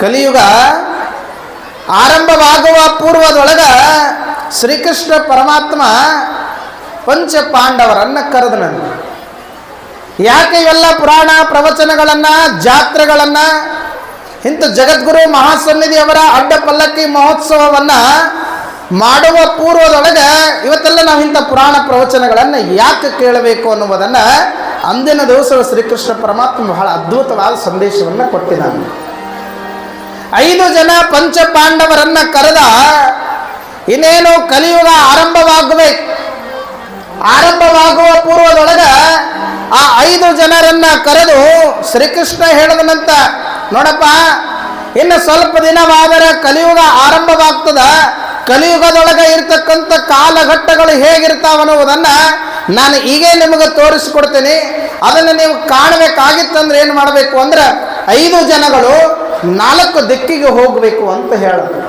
ಕಲಿಯುಗ ಆರಂಭವಾಗುವ ಪೂರ್ವದೊಳಗ ಶ್ರೀಕೃಷ್ಣ ಪರಮಾತ್ಮ ಪಂಚ ಪಾಂಡವರನ್ನ ಕರೆದನಂತೆ ಯಾಕೆ ಇವೆಲ್ಲ ಪುರಾಣ ಪ್ರವಚನಗಳನ್ನು, ಜಾತ್ರೆಗಳನ್ನು, ಇಂಥ ಜಗದ್ಗುರು ಮಹಾಸನ್ನಿಧಿಯವರ ಅಡ್ಡ ಪಲ್ಲಕ್ಕಿ ಮಹೋತ್ಸವವನ್ನು ಮಾಡುವ ಪೂರ್ವದೊಳಗೆ ಇವತ್ತೆಲ್ಲ ನಾವು ಇಂಥ ಪುರಾಣ ಪ್ರವಚನಗಳನ್ನು ಯಾಕೆ ಕೇಳಬೇಕು ಅನ್ನುವುದನ್ನು ಅಂದಿನ ದಿವಸ ಶ್ರೀಕೃಷ್ಣ ಪರಮಾತ್ಮ ಬಹಳ ಅದ್ಭುತವಾದ ಸಂದೇಶವನ್ನು ಕೊಟ್ಟಿದ್ದಾನೆ. ಐದು ಜನ ಪಂಚ ಪಾಂಡವರನ್ನ ಕರೆದ ಇನ್ನೇನು ಕಲಿಯುಗ ಆರಂಭವಾಗಬೇಕು ಆರಂಭವಾಗುವ ಪೂರ್ವದೊಳಗ ಆ ಐದು ಜನರನ್ನ ಕರೆದು ಶ್ರೀಕೃಷ್ಣ ಹೇಳಿದನಂತ ನೋಡಪ್ಪ, ಇನ್ನು ಸ್ವಲ್ಪ ದಿನವಾದರೆ ಕಲಿಯುಗ ಆರಂಭವಾಗ್ತದ. ಕಲಿಯುಗದೊಳಗೆ ಇರ್ತಕ್ಕಂಥ ಕಾಲಘಟ್ಟಗಳು ಹೇಗಿರ್ತಾವ ಅನ್ನುವುದನ್ನು ನಾನು ಈಗೇ ನಿಮಗೆ ತೋರಿಸ್ಕೊಡ್ತೀನಿ. ಅದನ್ನು ನೀವು ಕಾಣಬೇಕಾಗಿತ್ತಂದ್ರೆ ಏನು ಮಾಡಬೇಕು ಅಂದ್ರೆ ಐದು ಜನಗಳು ನಾಲ್ಕು ದಿಕ್ಕಿಗೆ ಹೋಗಬೇಕು ಅಂತ ಹೇಳಿದ್ರು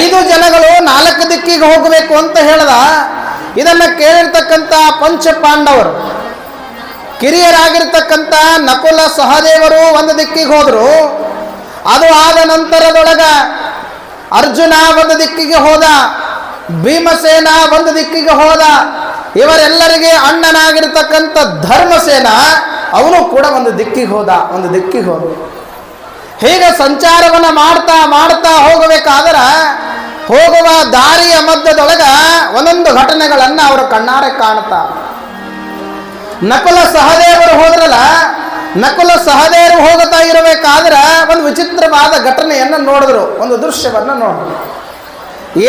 ಐದು ಜನಗಳು ನಾಲ್ಕು ದಿಕ್ಕಿಗೆ ಹೋಗಬೇಕು ಅಂತ ಹೇಳ್ದ. ಇದನ್ನ ಕೇಳಿರ್ತಕ್ಕಂಥ ಪಂಚ ಪಾಂಡವರು ಕಿರಿಯರಾಗಿರ್ತಕ್ಕಂಥ ನಕುಲ ಸಹದೇವರು ಒಂದು ದಿಕ್ಕಿಗೆ ಹೋದರು. ಅದು ಆದ ನಂತರದೊಳಗ ಅರ್ಜುನ ಒಂದು ದಿಕ್ಕಿಗೆ ಹೋದ, ಭೀಮಸೇನ ಒಂದು ದಿಕ್ಕಿಗೆ ಹೋದ. ಇವರೆಲ್ಲರಿಗೆ ಅಣ್ಣನಾಗಿರ್ತಕ್ಕಂಥ ಧರ್ಮಸೇನ ಅವನು ಕೂಡ ಒಂದು ದಿಕ್ಕಿಗೆ ಹೋದ, ಒಂದು ದಿಕ್ಕಿಗೆ ಹೋದ ಹೀಗೆ ಸಂಚಾರವನ್ನು ಮಾಡ್ತಾ ಮಾಡ್ತಾ ಹೋಗಬೇಕಾದ್ರೆ ಹೋಗುವ ದಾರಿಯ ಮಧ್ಯದೊಳಗ ಒಂದೊಂದು ಘಟನೆಗಳನ್ನು ಅವರು ಕಣ್ಣಾರೆ ಕಾಣ್ತಾ. ನಕುಲ ಸಹದೇವರು ಹೋದ್ರಲ್ಲ, ನಕುಲ ಸಹದೇವರು ಹೋಗುತ್ತಾ ಇರಬೇಕಾದ್ರೆ ಒಂದು ವಿಚಿತ್ರವಾದ ಘಟನೆಯನ್ನು ನೋಡಿದ್ರು, ಒಂದು ದೃಶ್ಯವನ್ನು ನೋಡಿದ್ರು.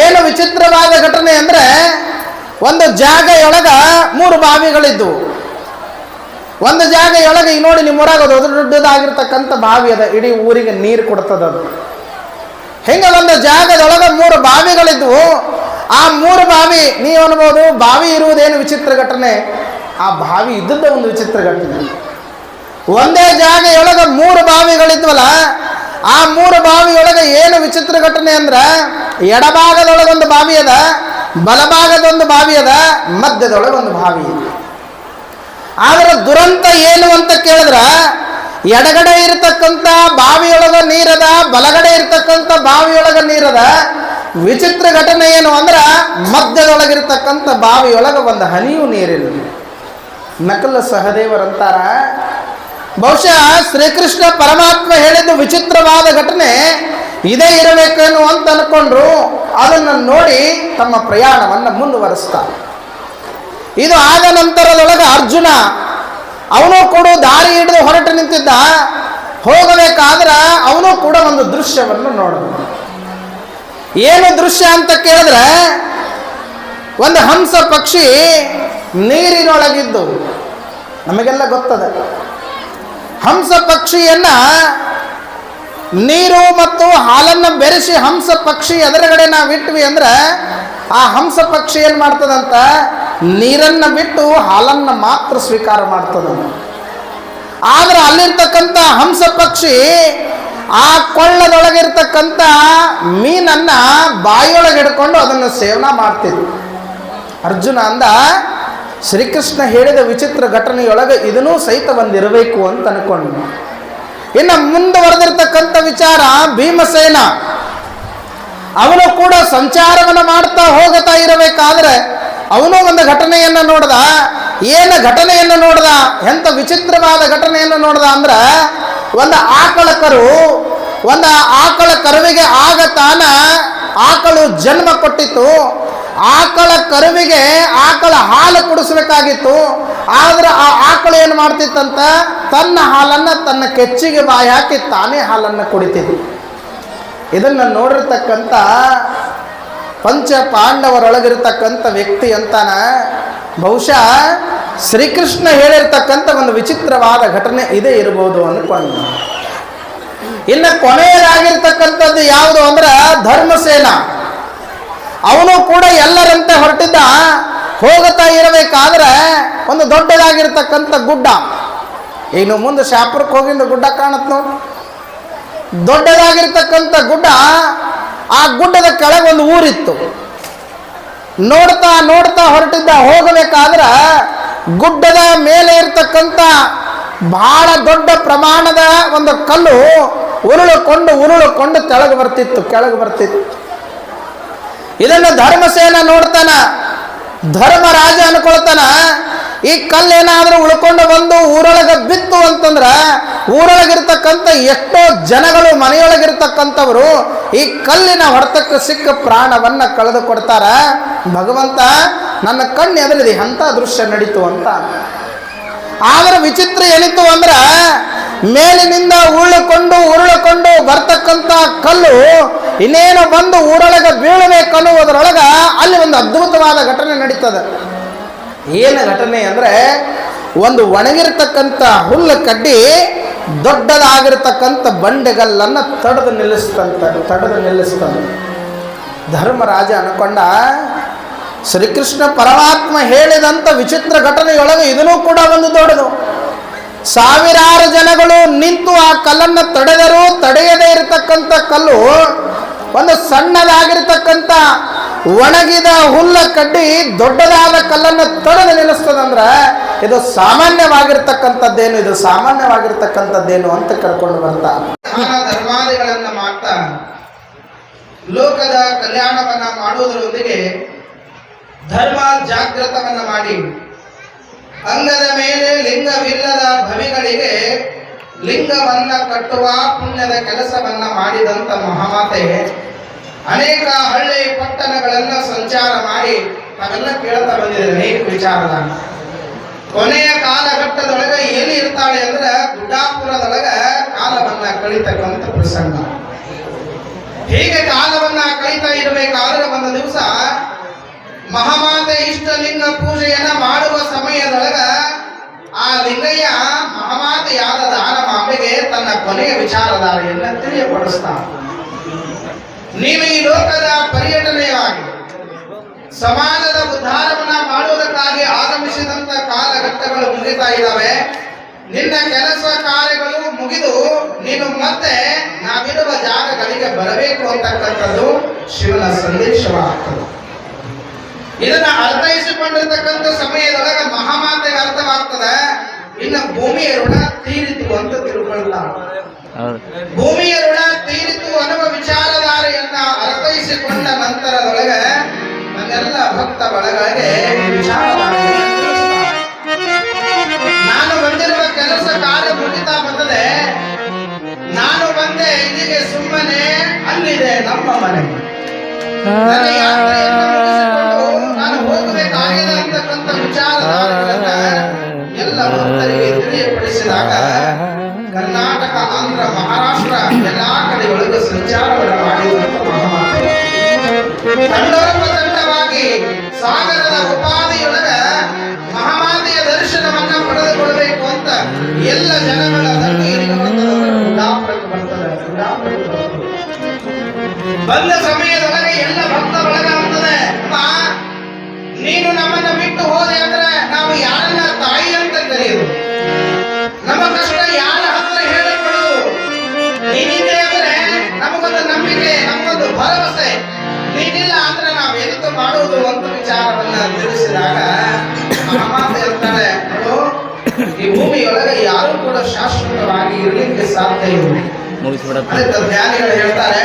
ಏನು ವಿಚಿತ್ರವಾದ ಘಟನೆ ಅಂದ್ರೆ ಒಂದು ಜಾಗೆಯೊಳಗ ಮೂರು ಬಾವಿಗಳಿದ್ವು ಒಂದು ಜಾಗ ಒಳಗೆ ನೋಡಿ ನಿಮ್ಮ ಊರಾಗ ದೊಡ್ಡ ದೊಡ್ಡದಾಗಿರ್ತಕ್ಕಂಥ ಬಾವಿ ಅದ. ಇಡೀ ಊರಿಗೆ ನೀರು ಕೊಡ್ತದ ಅದು. ಹೆಂಗ ಒಂದು ಜಾಗದೊಳಗೆ ಮೂರು ಬಾವಿಗಳಿದ್ವು. ಆ ಮೂರು ಬಾವಿ ನೀವು ಅನ್ಬೋದು, ಬಾವಿ ಇರುವುದೇನು ವಿಚಿತ್ರ ಘಟನೆ. ಆ ಬಾವಿ ಇದ್ದದ್ದ ಒಂದು ವಿಚಿತ್ರ ಘಟನೆ. ಒಂದೇ ಜಾಗ ಜಾಗೆಯೊಳಗೆ ಮೂರು ಬಾವಿಗಳಿದ್ವಲ್ಲ, ಆ ಮೂರು ಬಾವಿಯೊಳಗೆ ಏನು ವಿಚಿತ್ರ ಘಟನೆ ಅಂದ್ರೆ, ಎಡಭಾಗದೊಳಗೊಂದು ಬಾವಿ ಅದ, ಬಲಭಾಗದೊಂದು ಬಾವಿ ಅದ, ಮಧ್ಯದೊಳಗೊಂದು ಬಾವಿ ಇದೆ. ಆದ್ರೆ ದುರಂತ ಏನು ಅಂತ ಕೇಳಿದ್ರ, ಎಡಗಡೆ ಇರತಕ್ಕಂಥ ಬಾವಿಯೊಳಗ ನೀರದ, ಬಲಗಡೆ ಇರತಕ್ಕಂಥ ಬಾವಿಯೊಳಗ ನೀರದ ವಿಚಿತ್ರ ಘಟನೆ ಏನು ಅಂದ್ರೆ ಮಧ್ಯದೊಳಗಿರ್ತಕ್ಕಂಥ ಬಾವಿಯೊಳಗ ಒಂದು ಹನಿಯೂ ನೀರಿಲ್ಲ ನಕಲ ಸಹದೇವರಂತಾರ. ಬಹುಶಃ ಶ್ರೀಕೃಷ್ಣ ಪರಮಾತ್ಮ ಹೇಳಿದ್ದು ವಿಚಿತ್ರವಾದ ಘಟನೆ ಇದೇ ಇರಬೇಕೇನು ಅಂತ ಅನ್ಕೊಂಡ್ರು, ಅದನ್ನು ನೋಡಿ ತಮ್ಮ ಪ್ರಯಾಣವನ್ನು ಮುಂದುವರಿಸ್ತಾರೆ. ಇದು ಆದ ನಂತರದೊಳಗೆ ಅರ್ಜುನ, ಅವನು ಕೂಡ ದಾರಿ ಹಿಡಿದು ಹೊರಟು ನಿಂತಿದ್ದ. ಹೋಗಬೇಕಾದ್ರೆ ಅವನು ಕೂಡ ಒಂದು ದೃಶ್ಯವನ್ನು ನೋಡಬಹುದು ಏನು ದೃಶ್ಯ ಅಂತ ಕೇಳಿದ್ರೆ, ಒಂದು ಹಂಸ ಪಕ್ಷಿ ನೀರಿನೊಳಗಿದ್ದು. ನಮಗೆಲ್ಲ ಗೊತ್ತದ. ಹಂಸ ಪಕ್ಷಿಯನ್ನ ನೀರು ಮತ್ತು ಹಾಲನ್ನು ಬೆರೆಸಿ ಹಂಸ ಪಕ್ಷಿ ಎದುರುಗಡೆ ನಾವು ಇಟ್ವಿ ಅಂದ್ರೆ, ಆ ಹಂಸ ಪಕ್ಷಿ ಏನು ಮಾಡ್ತದಂತ ನೀರನ್ನು ಬಿಟ್ಟು ಹಾಲನ್ನು ಮಾತ್ರ ಸ್ವೀಕಾರ ಮಾಡ್ತದೆ. ಆದರೆ ಅಲ್ಲಿರ್ತಕ್ಕಂಥ ಹಂಸ ಪಕ್ಷಿ ಆ ಕೊಳ್ಳದೊಳಗಿರ್ತಕ್ಕಂಥ ಮೀನನ್ನು ಬಾಯಿಯೊಳಗೆ ಹಿಡ್ಕೊಂಡು ಅದನ್ನು ಸೇವನೆ ಮಾಡ್ತಿದ್ರು ಅರ್ಜುನ ಅಂದ, ಶ್ರೀಕೃಷ್ಣ ಹೇಳಿದ ವಿಚಿತ್ರ ಘಟನೆಯೊಳಗೆ ಇದನ್ನೂ ಸಹಿತ ಬಂದಿರಬೇಕು ಅಂತ ಅನ್ಕೊಂಡು ಇನ್ನು ಮುಂದುವರೆದಿರ್ತಕ್ಕಂಥ ವಿಚಾರ ಭೀಮಸೇನ. ಅವನು ಕೂಡ ಸಂಚಾರವನ್ನು ಮಾಡ್ತಾ ಹೋಗುತ್ತಾ ಇರಬೇಕಾದ್ರೆ ಅವನು ಒಂದು ಘಟನೆಯನ್ನು ನೋಡ್ದ. ಏನು ಘಟನೆಯನ್ನು ನೋಡ್ದ? ಎಂತ ವಿಚಿತ್ರವಾದ ಘಟನೆಯನ್ನು ನೋಡ್ದ ಅಂದ್ರೆ ಒಂದು ಆಕಳ ಕರು ಒಂದು ಆಕಳ ಕರುವಿಗೆ ಆಗ ತಾನ ಆಕಳು ಜನ್ಮ ಕೊಟ್ಟಿತ್ತು. ಆಕಳ ಕರುವಿಗೆ ಆಕಳ ಹಾಲು ಕುಡಿಸ್ಬೇಕಾಗಿತ್ತು. ಆದ್ರೆ ಆ ಆಕಳು ಏನು ಮಾಡ್ತಿತ್ತಂತ? ತನ್ನ ಹಾಲನ್ನು ತನ್ನ ಕೆಚ್ಚಿಗೆ ಬಾಯಿ ಹಾಕಿ ತಾನೇ ಹಾಲನ್ನು ಕುಡಿತಿತ್ತು ಇದನ್ನು ನೋಡಿರ್ತಕ್ಕಂಥ ಪಂಚ ಪಾಂಡವರೊಳಗಿರ್ತಕ್ಕಂಥ ವ್ಯಕ್ತಿ ಅಂತಾನ. ಬಹುಶಃ ಶ್ರೀಕೃಷ್ಣ ಹೇಳಿರ್ತಕ್ಕಂಥ ಒಂದು ವಿಚಿತ್ರವಾದ ಘಟನೆ ಇದೇ ಇರ್ಬೋದು ಅಂದ್ಕೊಂಡು ಇನ್ನು ಕೊನೆಯದಾಗಿರ್ತಕ್ಕಂಥದ್ದು ಯಾವುದು ಅಂದ್ರೆ ಧರ್ಮಸೇನ. ಅವನು ಕೂಡ ಎಲ್ಲರಂತೆ ಹೊರಟಿದ್ದ. ಹೋಗುತ್ತಾ ಇರಬೇಕಾದ್ರೆ ಒಂದು ದೊಡ್ಡದಾಗಿರ್ತಕ್ಕಂಥ ಗುಡ್ಡ. ಇನ್ನು ಮುಂದೆ ಶಾಪುರಕ್ಕೆ ಹೋಗಿಂದ ಗುಡ್ಡ ಕಾಣತ್ ನೋಡಿ. ದೊಡ್ಡದಾಗಿರ್ತಕ್ಕಂಥ ಗುಡ್ಡ ಆ ಗುಡ್ಡದ ಕೆಳಗೆ ಒಂದು ಊರಿತ್ತು. ನೋಡ್ತಾ ನೋಡ್ತಾ ಹೊರಟಿದ್ದ ಹೋಗಬೇಕಾದ್ರ ಗುಡ್ಡದ ಮೇಲೆ ಇರ್ತಕ್ಕಂಥ ಬಹಳ ದೊಡ್ಡ ಪ್ರಮಾಣದ ಒಂದು ಕಲ್ಲು ಉರುಳುಕೊಂಡು ಉರುಳುಕೊಂಡು ಕೆಳಗೆ ಬರ್ತಿತ್ತು ಕೆಳಗೆ ಬರ್ತಿತ್ತು. ಇದನ್ನು ಧರ್ಮಸೇನ ನೋಡ್ತಾನ ಧರ್ಮರಾಜ ಅನ್ಕೊಳ್ತಾನ, ಈ ಕಲ್ಲೇನಾದರೂ ಉಳ್ಕೊಂಡು ಬಂದು ಊರೊಳಗೆ ಬಿತ್ತು ಅಂತಂದ್ರ, ಊರೊಳಗಿರ್ತಕ್ಕಂಥ ಎಷ್ಟೋ ಜನಗಳು ಮನೆಯೊಳಗಿರ್ತಕ್ಕಂಥವರು ಈ ಕಲ್ಲಿನ ಹೊಡೆತಕ್ಕೆ ಸಿಕ್ಕ ಪ್ರಾಣವನ್ನು ಕಳೆದು ಕೊಡ್ತಾರ ಭಗವಂತ, ನನ್ನ ಕಣ್ಣು ಎದುರಿದೆ ಅಂತ ದೃಶ್ಯ ನಡೀತು ಅಂತ. ಆದ್ರೆ ವಿಚಿತ್ರ ಏನಿತ್ತು ಅಂದ್ರ ಮೇಲಿನಿಂದ ಉರುಳಿಕೊಂಡು ಉರುಳಿಕೊಂಡು ಬರ್ತಕ್ಕಂಥ ಕಲ್ಲು ಇನ್ನೇನು ಬಂದು ಊರೊಳಗೆ ಬೀಳಬೇಕನ್ನುವುದರೊಳಗೆ ಅಲ್ಲಿ ಒಂದು ಅದ್ಭುತವಾದ ಘಟನೆ ನಡೀತದೆ. ಏನು ಘಟನೆ ಅಂದ್ರೆ ಒಂದು ಒಣಗಿರ್ತಕ್ಕಂಥ ಹುಲ್ಲು ಕಡ್ಡಿ ದೊಡ್ಡದಾಗಿರ್ತಕ್ಕಂಥ ಬಂಡೆಗಲ್ಲನ್ನು ತಡೆದು ನಿಲ್ಲಿಸ್ತಂತ ತಡೆದು ನಿಲ್ಲಿಸ್ತಂತ ಧರ್ಮರಾಜ ಅನ್ಕೊಂಡ, ಶ್ರೀಕೃಷ್ಣ ಪರಮಾತ್ಮ ಹೇಳಿದಂಥ ವಿಚಿತ್ರ ಘಟನೆಯೊಳಗೆ ಇದನ್ನೂ ಕೂಡ ಒಂದು ದೊಡ್ಡದು. ಸಾವಿರಾರು ಜನಗಳು ನಿಂತು ಆ ಕಲ್ಲನ್ನು ತಡೆದರೂ ತಡೆಯದೇ ಇರತಕ್ಕಂಥ ಕಲ್ಲು ಒಂದು ಸಣ್ಣದಾಗಿರ್ತಕ್ಕಂಥ ಒಣಗಿದ ಹುಲ್ಲ ಕಡ್ಡಿ ದೊಡ್ಡದಾದ ಕಲ್ಲನ್ನು ತಡೆದು ನಿಲ್ಲಿಸ್ತದಂದ್ರೆ ಇದು ಸಾಮಾನ್ಯವಾಗಿರ್ತಕ್ಕಂಥದ್ದೇನು? ಇದು ಸಾಮಾನ್ಯವಾಗಿರ್ತಕ್ಕಂಥದ್ದೇನು ಅಂತ ಕರ್ಕೊಂಡು ಬರ್ತಾ. ಮಾಡ್ತಾ ಲೋಕದ ಕಲ್ಯಾಣವನ್ನ ಮಾಡುವುದರೊಂದಿಗೆ ಧರ್ಮ ಜಾಗೃತವನ್ನ ಮಾಡಿ ಅಂಗದ ಮೇಲೆ ಲಿಂಗವಿಲ್ಲದ ಭವಿಗಳಿಗೆ ಲಿಂಗವನ್ನ ಕಟ್ಟುವ ಪುಣ್ಯದ ಕೆಲಸವನ್ನ ಮಾಡಿದಂತ ಮಹಾಮಾತೆ. ಅನೇಕ ಹಳ್ಳಿ ಪಟ್ಟಣಗಳನ್ನ ಸಂಚಾರ ಮಾಡಿ ನಾವೆಲ್ಲ ಕೇಳ್ತಾ ಬಂದಿದ್ದೇನೆ ಅನೇಕ ವಿಚಾರದ ಕೊನೆಯ ಕಾಲಘಟ್ಟದೊಳಗೆ ಎಲ್ಲಿ ಇರ್ತಾಳೆ ಅಂದ್ರೆ ಗುಡ್ಡಾಪುರದೊಳಗ ಕಾಲವನ್ನ ಕಳಿತಕ್ಕಂಥ ಪ್ರಸಂಗ. ಹೀಗೆ ಕಾಲವನ್ನ ಕಳಿತಾ ಇರಬೇಕಾದ್ರೆ ಒಂದು ದಿವಸ ಮಹಾಮಾತೆ ಇಷ್ಟಲಿಂಗ ಪೂಜೆಯನ್ನ ಮಾಡುವ ಸಮಯದೊಳಗ ಆ ಲಿಂಗಯ್ಯ ಮಹಾಮಾತೆಯಾದ ದಾನಮಾಂಬೆಗೆ ತನ್ನ ಕೊನೆಯ ವಿಚಾರಧಾರೆಯನ್ನ ತಿಳಿಯಪಡಿಸ್ತಾನೆ. ನೀವು ಈ ಲೋಕದ ಪರ್ಯಟನೆಯಾಗಿ, ಸಮಾಜದ ಉದ್ಧಾರವನ್ನ ಮಾಡುವುದಕ್ಕಾಗಿ ಆಗಮಿಸಿದಂತ ಕಾಲಘಟ್ಟಗಳು ಮುಗಿತಾ ಇದ್ದಾವೆ. ನಿನ್ನ ಕೆಲಸ ಕಾರ್ಯಗಳು ಮುಗಿದು ನೀನು ಮತ್ತೆ ನಾವಿರುವ ಜಾಗಗಳಿಗೆ ಬರಬೇಕು ಅಂತಕ್ಕಂಥದ್ದು ಶಿವನ ಸಂದೇಶವಾಗ್ತದೆ. ಇದನ್ನ ಅರ್ಥೈಸಿಕೊಂಡಿರ್ತಕ್ಕಂಥ ಸಮಯದೊಳಗೆ ಮಹಾಮಾತೆಗೆ ಅರ್ಥವಾಗ್ತದೆ. ಇನ್ನು ಭೂಮಿಯ ಋಣ ತೀರಿತು ಅಂತ ತಿಳ್ಕೊಳ್ಳಲ್ಲ ಭೂಮಿಯ ಋಣ ತೀರಿತು ಅನ್ನುವ ವಿಚಾರಧಾರೆಯನ್ನ ಅರ್ಥೈಸಿಕೊಂಡ ನಂತರದೊಳಗೆ ನನ್ನೆಲ್ಲ ಭಕ್ತ ಬಳಗಳಿಗೆ ನಾನು ಬಂದಿರುವ ಕೆಲಸ ಕಾರ್ಯ ಮುಗಿತಾ ಬಂದದೆ ನಾನು ಬಂದೆ ಇಲ್ಲಿಗೆ ಸುಮ್ಮನೆ ಅಲ್ಲಿದೆ ನಮ್ಮ ಮನೆ. ಹೋಗಬೇಕಾಗಿದೆ ಅಂತಕ್ಕಂಥ ವಿಚಾರಧಾರೆಗಳನ್ನ ಎಲ್ಲ ಭಕ್ತರಿಗೆ ತಿಳಿಯಪಡಿಸಿದಾಗ ಕರ್ನಾಟಕ ಆಂಧ್ರ ಮಹಾರಾಷ್ಟ್ರ ಎಲ್ಲಾ ಕಡೆಗಳಿಗೂ ಸಂಚಾರವನ್ನು ಮಾಡಿದಂತ ಮಹಾಮಾತೆ ತಂಡೋಪತಂಡವಾಗಿ ಸಾಗರದ ಉಪಾಧಿಯೊಳಗ ಮಹಾಮಾತೆಯ ದರ್ಶನವನ್ನ ಪಡೆದುಕೊಳ್ಳಬೇಕು ಅಂತ ಎಲ್ಲ ಜನಗಳ ದಂಡು ಇಲ್ಲಿಗೆ ಬರ್ತದೆ ಗುಡ್ಡಾಪುರಕ್ಕೆ ಬರ್ತದೆ ಗುಡ್ಡಾಪುರಕ್ಕೆ ಬರ್ತದೆ. ಬಂದ ಸಮಯದೊಳಗೆ ಎಲ್ಲ ಭಕ್ತ ಇರಲಿಕ್ಕೆ ಸಾಧ್ಯ ಇಲ್ಲ ಮುಗಿಸ್ಬಿಡತ್ತ ಅದಕ್ಕೆ ಜ್ಞಾನಿಗಳು ಹೇಳ್ತಾರೆ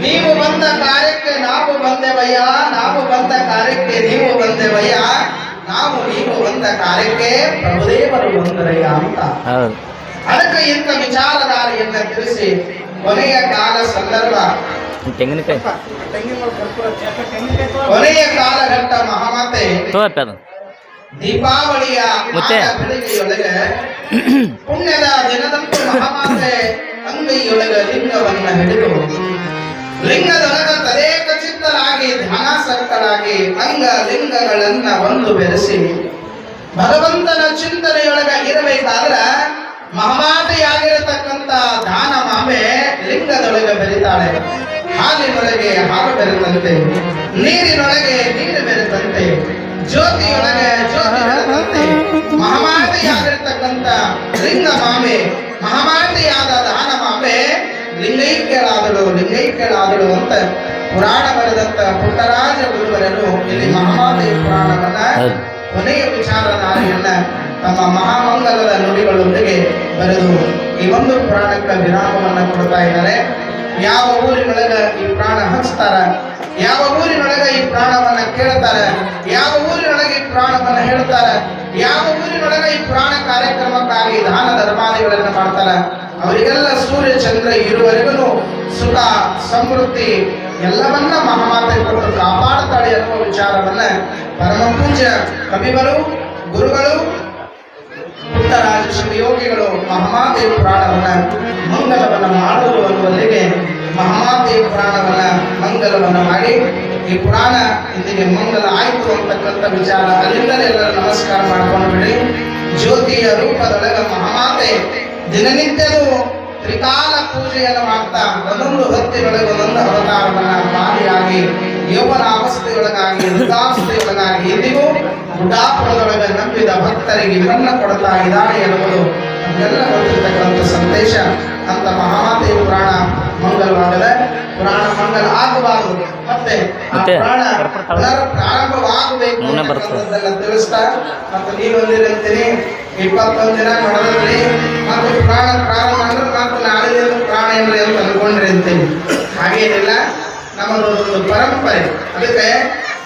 ನೀವು ಬಂದ ಕಾರ್ಯಕ್ಕೆ ನಾವು ಬಂದೆವಯ್ಯ ನಾವು ಬಂದ ಕಾರ್ಯಕ್ಕೆ ನೀವು ಬಂದೆವಯ್ಯ ನಾವು ನೀವು ಬಂದ ಕಾರ್ಯಕ್ಕೆ ಪ್ರಭುದೇವರು ಬಂದರಯ್ಯ ಅಂತ ಹೌದು ಅದಕ್ಕೆ ಇಂಥ ವಿಚಾರಧಾರೆಯನ್ನ ತಿಳಿಸಿ ಕೊನೆಯ ಕಾಲ ಸಂದರ್ಭ ತೆಂಗಿನಕಾಯಿ ಕೊನೆಯ ಕಾಲಘಟ್ಟ ಮಹಾಮಾತೆ ತೋಪ್ಪ ಅದು ದೀಪಾವಳಿಯ ಮತ್ತೆ? ಬೆಳಗ್ಗೆಯೊಳಗೆ ಪುಣ್ಯದ ದಿನದಂದು ಮಹಾಮಾತೆ ಅಂಗೈಯೊಳಗೆ ಲಿಂಗವನ್ನ ಹಿಡಿದು ಲಿಂಗದೊಳಗ ತದೇಕ ಚಿತ್ತರಾಗಿ ಧ್ಯಾನಾಸಕ್ತರಾಗಿ ಅಂಗ ಲಿಂಗಗಳನ್ನ ಒಂದು ಬೆರೆಸಿ. ಭಗವಂತನ ಚಿಂತನೆಯೊಳಗ ಇರಬೇಕಾದ್ರ ಮಹಾಮಾತೆಯಾಗಿರತಕ್ಕಂತ ದಾನ ಮಾಮೆ ಲಿಂಗದೊಳಗೆ ಬೆರಿತಾಳೆ. ಹಾಲಿನೊಳಗೆ ಹಾಲು ಬೆರೆತಂತೆ ನೀರಿನೊಳಗೆ ನೀರು ಬೆರೆತಂತೆ ಜ್ಯೋತಿಯೊಳಗೆ ಲಿಂಗೈಕ್ಯಳಾದಳು ಅಂತ ಪುರಾಣ ಬರೆದಂತ ಪುಟ್ಟರಾಜ ಗುರುವರರು ಇಲ್ಲಿ ಮಹಾದೇವ ಪುರಾಣವನ್ನ ಕೊನೆಯ ಕೊನೆಯ ವಿಚಾರಧಾರೆಯನ್ನ ತಮ್ಮ ಮಹಾಮಂಗಲದ ನುಡಿಗಳೊಂದಿಗೆ ಬರೆದು ಈ ಒಂದು ಪ್ರಾಣಕ್ಕೆ ವಿರಾಮವನ್ನ ಕೊಡ್ತಾ ಇದ್ದಾರೆ. ಯಾವ ಊರಿನೊಳಗ ಈ ಪ್ರಾಣ ಹಚ್ತಾರ? ಯಾವ ಊರಿನೊಳಗ ಈ ಪ್ರಾಣವನ್ನ ಕೇಳ್ತಾರ? ಯಾವ ಊರಿನೊಳಗ ಈ ಪ್ರಾಣವನ್ನ ಹೇಳ್ತಾರ? ಯಾವ ಊರಿನೊಳಗ ಈ ಪ್ರಾಣ ಕಾರ್ಯಕ್ರಮಕ್ಕಾಗಿ ದಾನ ಧರ್ಮಾದಿಗಳನ್ನ ಮಾಡ್ತಾರ? ಅವರಿಗೆಲ್ಲ ಸೂರ್ಯ, ಚಂದ್ರ ಇರುವವರೆಗೂ ಸುಖ, ಸಮೃದ್ಧಿ ಎಲ್ಲವನ್ನ ಮಹಾಮಾತೆ ಕೊಟ್ಟು ಕಾಪಾಡುತ್ತಾಳೆ ಅನ್ನುವ ವಿಚಾರವನ್ನ ಪರಮ ಪೂಜ್ಯ ಕವಿಗಳು, ಗುರುಗಳು, ಪುಟ್ಟರಾಜ ಶಿವಯೋಗಿಗಳು ಮಹಾಮಾತೆ ಪುರಾಣವನ್ನ ಮಂಗಲವನ್ನ ಮಾಡುವುದು ಅನ್ನುವಲ್ಲಿಗೆ ಮಹಾಮಾತೆ ಪುರಾಣವನ್ನ ಮಂಗಲವನ್ನ ಮಾಡಿ ಈ ಪುರಾಣ ಇಂದಿಗೆ ಮಂಗಲ ಆಯ್ತು ಅಂತಕ್ಕಂಥ ವಿಚಾರ ಅಲ್ಲಿಂದಲೇ ಎಲ್ಲರೂ ನಮಸ್ಕಾರ ಮಾಡ್ಕೊಂಡು ಬಿಡಿ ಜ್ಯೋತಿಯ ರೂಪದೊಳಗ ಮಹಾಮಾತೆ ದಿನನಿತ್ಯದೂ ತ್ರಿಕಾಲ ಪೂಜೆಯನ್ನು ಮಾಡ್ತಾ ಒಂದೊಂದು ಭಕ್ತಿಗಳಿಗೆ ಒಂದೊಂದು ಅವತಾರವನ್ನ ಮಾರಿಯಾಗಿ ಯೌವನ ಅವಸ್ಥೆಯೊಳಗಾಗಿ ವೃದ್ಧಾವಸ್ಥೆಯೊಳಗಾಗಿ ಇಂದಿಗೂ ಬುಡಾಪುರದೊಳಗೆ ನಂಬಿದ ಭಕ್ತರಿಗೆ ಇವನ್ನ ಕೊಡ್ತಾ ಇದ್ದಾರೆ ಎನ್ನುವುದು ನಮಗೆಲ್ಲ ಗೊತ್ತಿರ್ತಕ್ಕಂಥ ಸಂದೇಶ. ಅಂತ ಮಹಾಮಾತೆಯ ಪುರಾಣ ಮಂಗಲವಾಗದ ಪುರಾಣ ಮಂಗಲ ಆಗಬಾರದು ಮತ್ತೆ ಆ ಪುರಾಣ ಪ್ರಾರಂಭವಾಗಬೇಕು ತಿಳಿಸ್ತಾ ಮತ್ತು ನೀವು ಅಂದಿರಂತೀನಿ ಇಪ್ಪತ್ತೊಂದು ದಿನ ನಡೆದ್ರಿ ಮತ್ತು ಪುರಾಣ ಪ್ರಾರಂಭ ಅಂದ್ರೆ ಮತ್ತು ನಾಳೆ ಪುರಾಣ ಏನ್ರಿ ಅಂತ ಅನ್ಕೊಂಡ್ರಿ ಅಂತೀನಿ ಹಾಗೇನಿಲ್ಲ ನಮ್ಮದು ಒಂದು ಪರಂಪರೆ. ಅದಕ್ಕೆ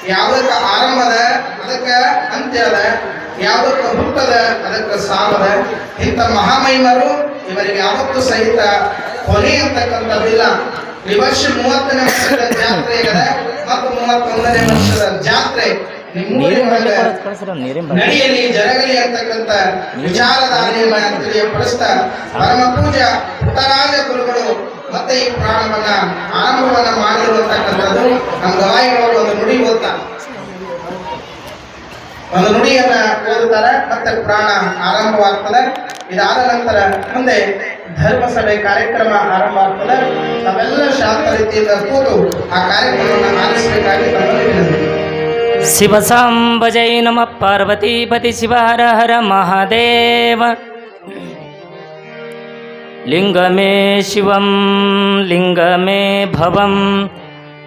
ಯಾವುದಕ್ಕೆ ಆರಂಭದ ಅದಕ್ಕೆ ಅಂತ್ಯದ ಯಾವುದಕ್ಕೆ ಹುಟ್ಟದ ಅದಕ್ಕೆ ಸಾವದ ಇಂಥ ಮಹಾಮಹಿಮರು ಇವರಿಗೆ ಯಾವತ್ತೂ ಸಹಿತ ಕೊನೆ ಅಂತಕ್ಕಂಥದ್ದಿಲ್ಲ. ಈ ವರ್ಷ ಮೂವತ್ತನೇ ವರ್ಷದ ಜಾತ್ರೆ ಇದೆ. ಮತ್ತು ಮೂವತ್ತೊಂದನೇ ವರ್ಷದ ಜಾತ್ರೆ ನಡೆಯಲಿ ಜರಗಲಿ ಅಂತಕ್ಕಂಥ ವಿಚಾರಧಾರೆಯನ್ನ ತಿಳಿಯಪಡಿಸ್ತಾ ಪರಮ ಪೂಜಾ ಪುಟ್ಟರಾಜ ಗುರುಗಳು ಮತ್ತೆ ಈ ಪ್ರಾಣವನ್ನ ಆರಂಭವನ್ನ ಮಾಡಿರುವಂತಕ್ಕಂಥದ್ದು ನಮ್ಮ ಗವಾಯಿಗಳು ಒಂದು ನುಡಿ ಓದ್ತಾ. ಒಂದು ನುಡಿಯನ್ನ ಓದುತ್ತಾರೆ ಮತ್ತೆ ಪುರಾಣ ಆರಂಭವಾಗ್ತದೆ. ಇದಾದ ನಂತರ ಮುಂದೆ ಧರ್ಮಸಭೆ ಕಾರ್ಯಕ್ರಮ ಆರಂಭ ಆಗ್ತದೆ ತಾವೆಲ್ಲ ಶಾಂತ ರೀತಿಯಿಂದ ಕೂತು ಆ ಕಾರ್ಯಕ್ರಮವನ್ನು ಆಲಿಸಬೇಕಾಗಿ ಶಿವ ಸಾಂಬ ಜೈ ನಮ ಪಾರ್ವತೀಪತಿ ಶಿವ, ಹರ ಹರ ಮಹಾದೇವ. ಲಿಂಗ ಮೇ ಶಿವಂ ಲಿಂಗ ಮೇ ಭವಂ.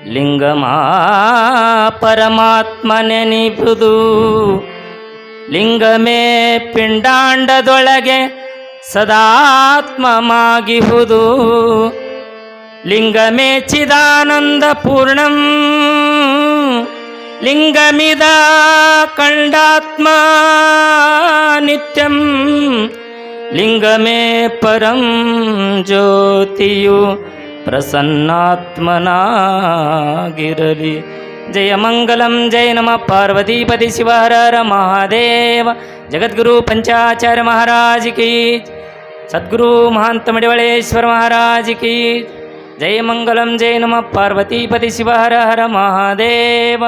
ಲಿಂಗಮಾ ಪರಮಾತ್ಮನೆ ನಿಬುದು ಲಿಂಗಮೇ ಪಿಂಡಾಂಡದೊಳಗೆ ಸದಾತ್ಮಮಾಗಿಹುದು. ಲಿಂಗಮೇ ಚಿದಾನಂದ ಪೂರ್ಣಂ. ಲಿಂಗಮಿದ ಕಂಡಾತ್ಮ ನಿತ್ಯಂ. ಲಿಂಗಮೇ ಪರಂ ಜ್ಯೋತಿಯು. ಪ್ರಸನ್ನಾತ್ಮನಾಗಿರಲಿ. ಜಯ ಮಂಗಲಂ, ಜಯ ನಮ. ಪಾರ್ವತೀಪತಿ ಶಿವಹರ ಹರ ಮಹಾದೇವ. ಜಗದ್ಗುರು ಪಂಚಾಚಾರ್ಯ ಮಹಾರಾಜ್ ಕಿ ಸದ್ಗುರು ಮಹಾಂತ ಮಡಿವಳೇಶ್ವರ ಮಹಾರಾಜ್ ಕಿ ಜಯ ಮಂಗಲಂ, ಜಯ ನಮ. ಪಾರ್ವತೀಪತಿ ಶಿವಹರ ಹರ ಮಹಾದೇವ.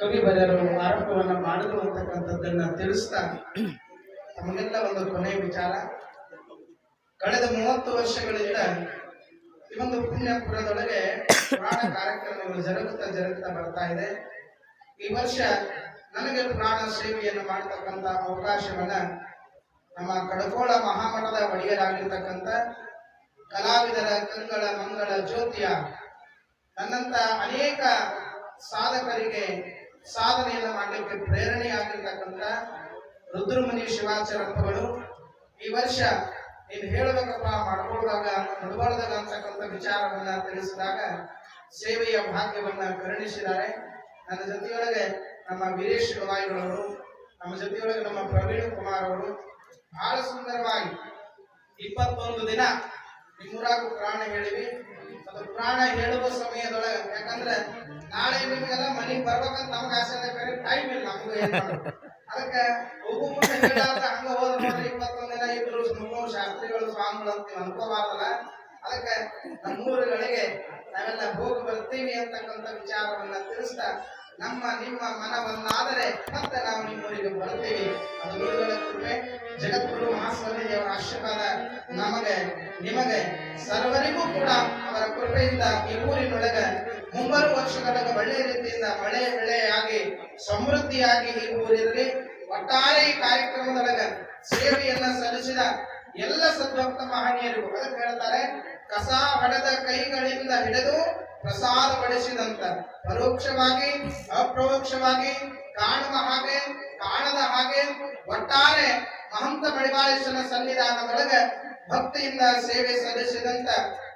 ಕವಿ ಬರೆಯರು ಆರಂಭವನ್ನ ಮಾಡಿದ್ರು ಅಂತಕ್ಕಂಥದ್ದನ್ನ ತಿಳಿಸ್ತಾ ನಮಗೆಲ್ಲ ಒಂದು ಕೊನೆಯ ವಿಚಾರ. ಕಳೆದ ಮೂವತ್ತು ವರ್ಷಗಳಿಂದ ಈ ಒಂದು ಪುಣ್ಯಪುರದೊಳಗೆ ಪ್ರಾಣ ಕಾರ್ಯಕ್ರಮಗಳು ಜರುಗುತ್ತಾ ಜರುಗುತ್ತಾ ಬರ್ತಾ ಇದೆ. ಈ ವರ್ಷ ನನಗೆ ಪ್ರಾಣ ಸೇವೆಯನ್ನು ಮಾಡತಕ್ಕಂತ ಅವಕಾಶವನ್ನ ನಮ್ಮ ಕಡಕೋಳ ಮಹಾಮಠದ ಒಡೆಯರಾಗಿರ್ತಕ್ಕಂಥ ಕಲಾವಿದರ ಕಂಗಳ ಮಂಗಳ ಜ್ಯೋತಿಯ ನನ್ನಂತ ಅನೇಕ ಸಾಧಕರಿಗೆ ಸಾಧನೆಯನ್ನು ಮಾಡಲಿಕ್ಕೆ ಪ್ರೇರಣೆಯಾಗಿರ್ತಕ್ಕಂಥ ರುದ್ರಮುನಿ ಶಿವಾಚಾರಪ್ಪಗಳು ಈ ವರ್ಷ ನೀನು ಹೇಳಬೇಕಪ್ಪ ಮಾಡ್ಕೊಳ್ದಾಗ ನಡಬಾರ್ದಾಗ ಅಂತಕ್ಕಂಥ ವಿಚಾರವನ್ನ ತಿಳಿಸಿದಾಗ ಸೇವೆಯ ಭಾಗ್ಯವನ್ನ ಕರುಣಿಸಿದ್ದಾರೆ. ನನ್ನ ಜೊತೆಯೊಳಗೆ ನಮ್ಮ ವೀರೇಶ್ ಗವಾಯಿಗಳವರು ನಮ್ಮ ಜೊತೆಯೊಳಗೆ ನಮ್ಮ ಪ್ರವೀಣ್ ಕುಮಾರ್ ಅವರು. ಬಹಳ ಸುಂದರವಾಗಿ ಇಪ್ಪತ್ತೊಂದು ದಿನ ನಿಮ್ಮೂರಾಗ ಪ್ರಾಣ ಹೇಳಿವಿ. ಅದು ಪ್ರಾಣ ಹೇಳುವ ಸಮಯದೊಳಗೆ, ಯಾಕಂದ್ರೆ ನಾಳೆ ನಿಮಗೆಲ್ಲ ಮನೆಗೆ ಬರ್ಬೇಕಂತ ನಮ್ಗೆ ಆಸೆ ಕರೆ ಟೈಮ್ ಇಲ್ಲ ನಮಗೂ. ಅದಕ್ಕೆ ಹೋಗು ಮುಂದೆ ಹಂಗ ಹೋದ ಇಪ್ಪತ್ತೊಂದು ದಿನ ಸುಮ್ಮನೆ ಶಾಸ್ತ್ರಿಗಳು ಸ್ವಾಮಿಗಳು ಅಂತ ನೀವು ಅನ್ಕೋಬಾರ್ದಲ್ಲ? ಅದಕ್ಕೆ ನಮ್ಮೂರುಗಳಿಗೆ ನಾವೆಲ್ಲ ಹೋಗಿ ಬರ್ತೀವಿ ಅಂತಕ್ಕಂಥ ವಿಚಾರವನ್ನ ತಿಳಿಸ್ತಾ ನಮ್ಮ, ನಿಮ್ಮ ಮನವನ್ನಾದರೆ ಮತ್ತೆ ನಾವು ನಿಮ್ಮೂರಿಗೆ ಬರ್ತೀವಿ. ಅದು ಗುರುಗಳ ಕೃಪೆ ಜಗದ್ಗುರು ಮಹಾಸ್ವಾಮಿ ದೇವರ ಆಶೀರ್ವಾದ ನಮಗೆ, ನಿಮಗೆ ಸರ್ವರಿಗೂ ಕೂಡ ಅವರ ಕೃಪೆಯಿಂದ ಈ ಊರಿನೊಳಗೆ ಮುಂಬರುವ ವರ್ಷದೊಳಗ ಒಳ್ಳೆ ರೀತಿಯಿಂದ ಮಳೆ ಬೆಳೆಯಾಗಿ, ಸಮೃದ್ಧಿಯಾಗಿ ಈ ಊರಿರಲಿ. ಒಟ್ಟಾರೆ ಈ ಕಾರ್ಯಕ್ರಮದೊಳಗ ಸೇವೆಯನ್ನ ಸಲ್ಲಿಸಿದ ಎಲ್ಲ ಸದ್ಭಕ್ತ ಮಹನೀಯರಿಗೂ ಅದಕ್ಕೆ ಹೇಳ್ತಾರೆ ಕಸ ಹಡದ ಕೈಗಳಿಂದ ಹಿಡಿದು ಪ್ರಸಾದ ಪಡಿಸಿದಂತ ಪರೋಕ್ಷವಾಗಿ ಅಪ್ರೋಕ್ಷವಾಗಿ ಕಾಣುವ ಹಾಗೆ, ಕಾಣದ ಹಾಗೆ, ಒಟ್ಟಾರೆ ಮಹಂತ ಮಡಿವಾಳೇಶ್ವರ ಸನ್ನಿಧಾನದೊಳಗೆ ಭಕ್ತಿಯಿಂದ ಸೇವೆ ಸಲ್ಲಿಸಿದಂತ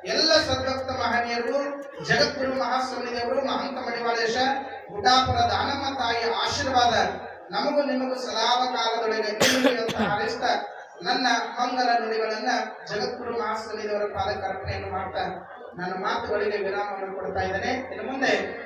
ಎಲ್ಲ ಸದ್ಭಕ್ತ ಮಹನೀಯರು ಜಗದ್ಗುರು ಮಹಾಸ್ವಾಮಿದೇವರು ಮಹಂತ ಮಡಿವಾಳೇಶ ಗುಡಾಪುರ ದಾನಮ್ಮ ತಾಯಿಯ ಆಶೀರ್ವಾದ ನಮಗೂ ನಿಮಗೂ ಸದಾವ ಕಾಲದೊಳಗೆ ಹಾರೈಸ್ತಾ ನನ್ನ ಮಂಗಲ ನುಡಿಗಳನ್ನ ಜಗದ್ಗುರು ಮಹಾಸ್ವಾಮಿದೇವರ ಪಾದಕ್ಕೆ ಅರ್ಪಣೆಯನ್ನು ಮಾಡ್ತಾ ನನ್ನ ಮಾತುಗಳಿಗೆ ವಿರಾಮವನ್ನು ಕೊಡ್ತಾ ಇದ್ದೇನೆ. ಇನ್ನು ಮುಂದೆ